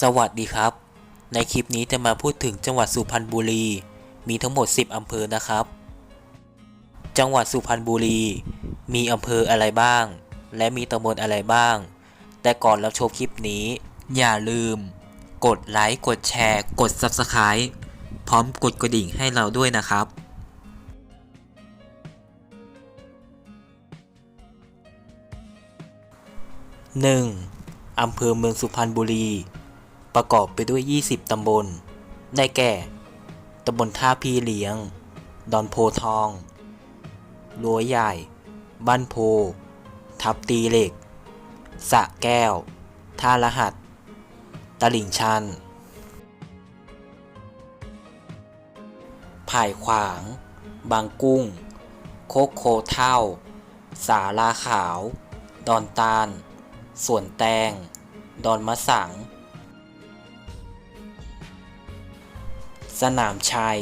สวัสดีครับ ในคลิปนี้จะมาพูดถึงจังหวัดสุพรรณบุรี มีทั้งหมด 10 อำเภอนะครับ จังหวัดสุพรรณบุรี มีอำเภออะไรบ้าง และมีตำบลอะไรบ้าง แต่ก่อนรับชมคลิปนี้ อย่าลืม กดไลค์ กดแชร์ กด Subscribe พร้อมกดกระดิ่งให้เราด้วยนะครับ 1. อำเภอเมืองสุพรรณบุรี ประกอบไปด้วย 20 ตำบล ได้แก่ ตำบลท่าพี่เหลียง ดอนโพทองลัวใหญ่ บ้านโพ ทับตีเหล็ก สะแก้ว ท่ารหัสตลิ่งชัน ผ่ายขวาง บางกุ้ง โคกโคเท่า สาลาขาว ดอนตาล สวนแตง ดอนมะสัง สนามชัย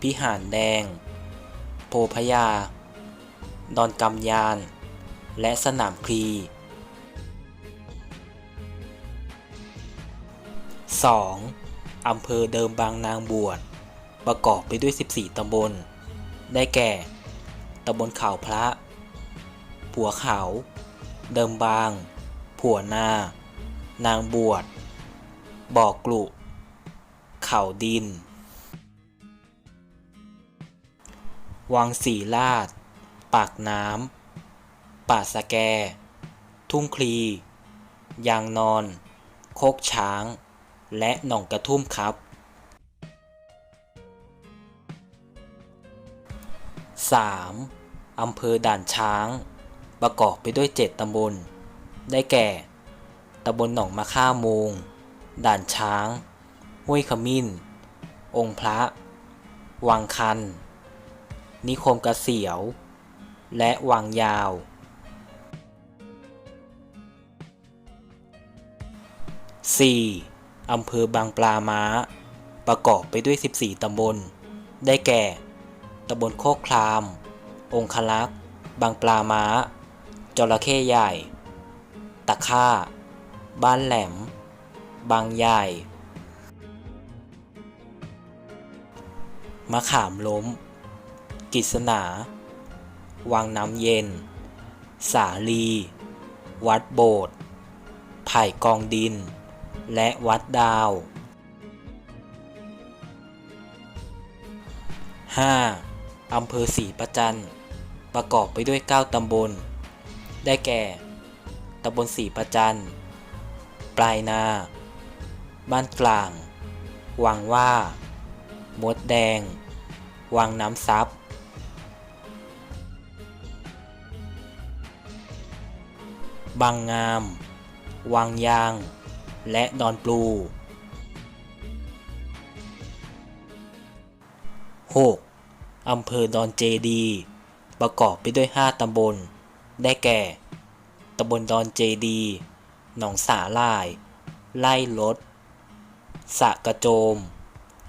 พิหารแดง โพพยา ดอนกำยาน และสนามคลี 2. อำเภอเดิมบางนางบวช ประกอบไปด้วย 14 ตำบล ได้แก่ ตำบลเขาพระ ผัวเขาเดิมบาง ผัวนา นางบวช บ่อกลุเขาดิน วังสีลาด ปากน้ำ ป่าสะแก ทุ่งคลี ยางนอน โคกช้าง และหนองกระทุ่มครับ 3. อำเภอด่านช้าง ประกอบไปด้วย 7 ตำบล ได้แก่ ตำบลหนองมะค่าโมง ด่านช้าง ห้วยขมิ้น องค์พระ วังคัน นิคมกระเสียว และวังยาว 4. อำเภอบางปลาม้า ประกอบไปด้วย 14 ตำบล ได้แก่ ตำบลโคกคราม องคลักษ์บางปลาม้า จระเข้ใหญ่ ตะค่า บ้านแหลม บางใหญ่ มะขามล้ม กิษณา วังน้ำเย็น สาลี วัดโบสถ์ ไผ่กองดิน และวัดดาว 5. อำเภอศรีประจันประกอบไปด้วย 9 ตำบล ได้แก่ ตำบลศรีประจันปลายนา บ้านกลาง วังว่า มดแดง วังน้ำซับบางงาม วังยาง และดอนปลู 6. อำเภอดอนเจดี ประกอบไปด้วย 5 ตำบล ได้แก่ ตำบลดอนเจดี หนองสาลาย ไล่ลดสะกระโจม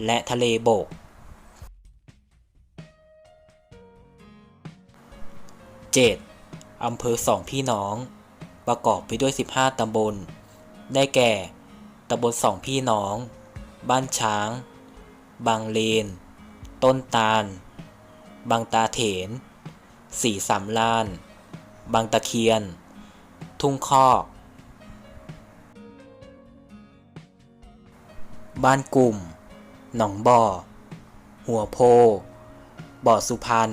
และทะเลบก 7. อำเภอสองพี่น้อง ประกอบไปด้วย 15 ตำบล ได้แก่ ตำบลสองพี่น้อง บ้านช้าง บางเลน ต้นตาล บางตาเถน สีสามลาน บางตะเคียน ทุ่งคอก บ้านกลุ่ม หนองบ่อ หัวโพ บ่อสุพรรณ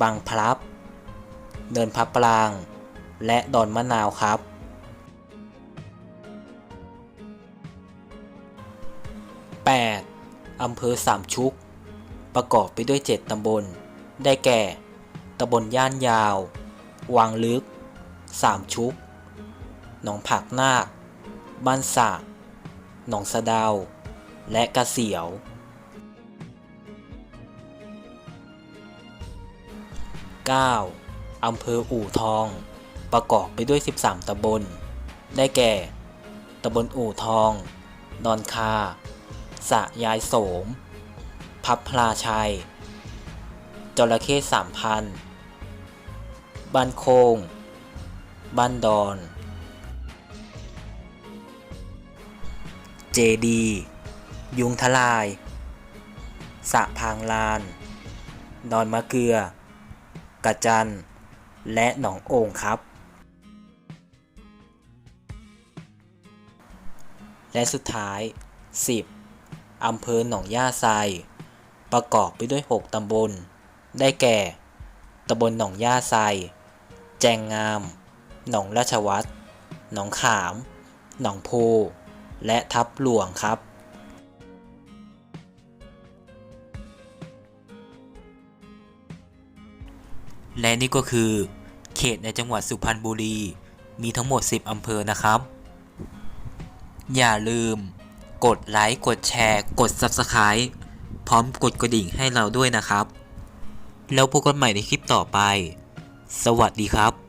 บางพลับเนินพับปราง และดอนมะนาวครับ 8. อำเภอสามชุก ประกอบไปด้วย 7 ตำบล ได้แก่ ตำบลย่านยาว วังลึก สามชุก หนองผักนาค บ้านสะ หนองสะดาว และกระเสียว 9. อำเภออู่ทอง ประกอบไปด้วย 13 ตำบล ได้แก่ ตำบลอู่ทอง ดอนคา สะยายโสม พับพลาชัย จระเข้สามพัน บ้านโคง บ้านดอน เจดี ยุงทลาย สะพางลาน ดอนมะเกลือ กระจัน และหนองโอ่งครับ และสุดท้าย 10. อำเภอหนองย่าไซ ประกอบไปด้วย 6 ตำบล ได้แก่ ตำบลหนองย่าไซ แจงงาม หนองราชวัตรหนองขาม หนองโพ และทับหลวงครับ และนี่ก็คือ เขตในจังหวัดสุพรรณบุรี มีทั้งหมด 10 อำเภอนะครับ อย่าลืม กดไลค์ กดแชร์ กด Subscribe พร้อมกดกระดิ่งให้เราด้วยนะครับ แล้วพบกันใหม่ในคลิปต่อไป สวัสดีครับ